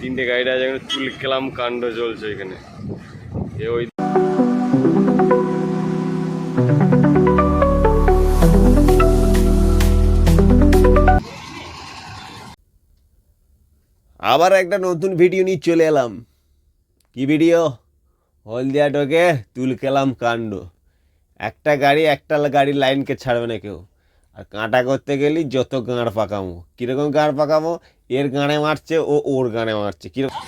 তিনটে গাড়িটা আছে, এখানে চুল কেলাম কাণ্ড চলছে এখানে। ওই আবার একটা নতুন ভিডিও নিয়ে চলে এলাম। কি ভিডিও? হলদিয়া টোকে তুল কেলাম কাণ্ড। একটা গাড়ি, একটা গাড়ির লাইনকে ছাড়বে না কেউ। আর কাঁটা করতে গেলি যত গাঁড় পাকামো। কীরকম গাঁড় পাকামো? এর গাঁড়ে মারছে ও ওর গাঁড়ে মারছে। কীরকম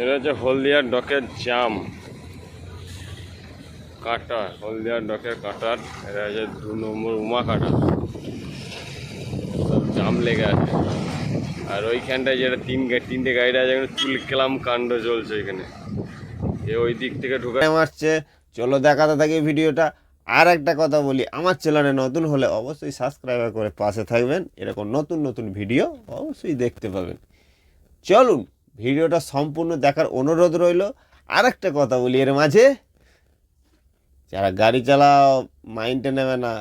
এটা হচ্ছে হলদিয়ার ডকের জাম। কাটা, হলদিয়ার ডকের কাটার এটা হচ্ছে দু নম্বর উমা কাটা। সব জাম লেগে আছে। আর ওইখানটায় যেটা তিন তিনটে গাড়িটা আছে, এখানে চুল কেলাম কাণ্ড চলছে এখানে। এ ওই দিক থেকে ঢুকে মারছে চলো দেখাতে থাকি ভিডিওটা। আর একটা কথা বলি, আমার চ্যানেলে নতুন হলে অবশ্যই সাবস্ক্রাইব করে পাশে থাকবেন। এরকম নতুন নতুন ভিডিও অবশ্যই দেখতে পাবেন। চলুন। ভিডিওটা সম্পূর্ণ দেখার অনুরোধ রইল। আর একটা কথা বলি, এর মাঝে যারা গাড়ি চালাও মাইন্ডে নেবে না।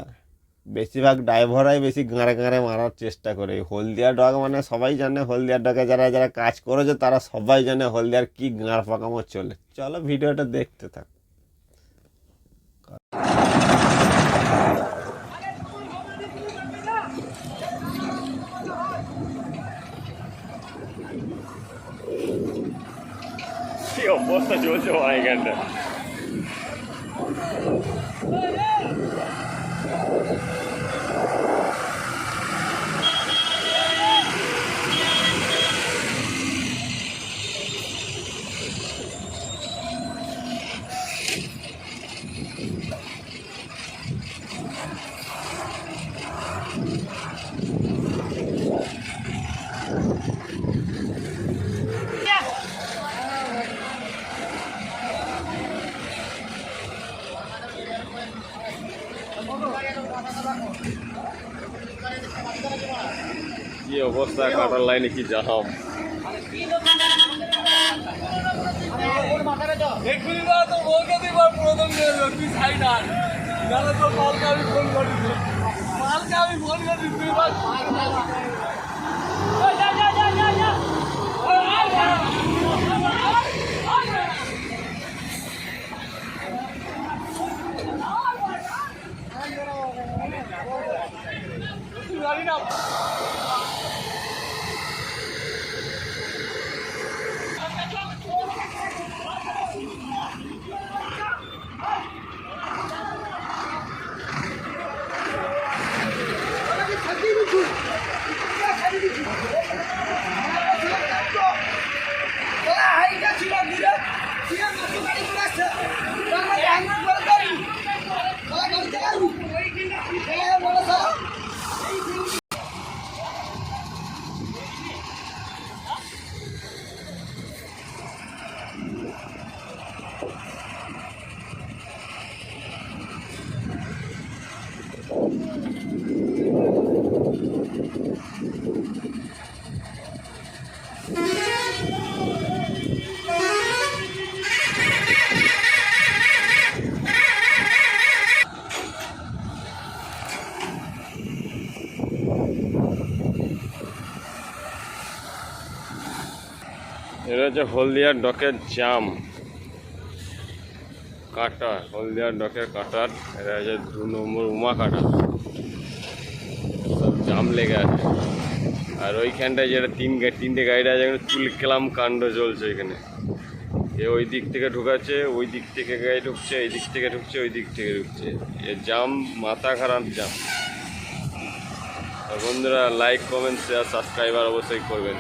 বেশিরভাগ ড্রাইভাররাই বেশি গাঁড়ে গাঁড়ে মারার চেষ্টা করে। হলদিয়া ডগ মানে সবাই জানে, হলদিয়া ডগে যারা যারা কাজ করেছে তারা সবাই জানে হলদিয়ার কী গাঁড় পাকামো চলে। চলো ভিডিওটা দেখতে থাক। কি অবস্থা চলছে ভাই এখানটা কি অবস্থা কাটার লাইনে কি জাহাম এক্ষুনি না তো কাটার দিবার কি তো মালকে আমি ফোন করি এটা হচ্ছে হলদিয়ার ডকের জাম। কাটা হলদিয়ার ডকের কাটার এটা হচ্ছে দু নম্বর উমা কাটা। সব জাম লেগে আছে। আর ওইখানটায় যেটা তিন তিনটে গাড়িটা আছে, এখানে চুল কেলাম কাণ্ড চলছে এখানে। এ ওই দিক থেকে ঢুকাচ্ছে, ওই দিক থেকে গাড়ি ঢুকছে, এই দিক থেকে ঢুকছে, ওই দিক থেকে ঢুকছে। এ জাম, মাথা খারাপ জাম। আর বন্ধুরা লাইক কমেন্ট শেয়ার সাবস্ক্রাইবার অবশ্যই করবেন।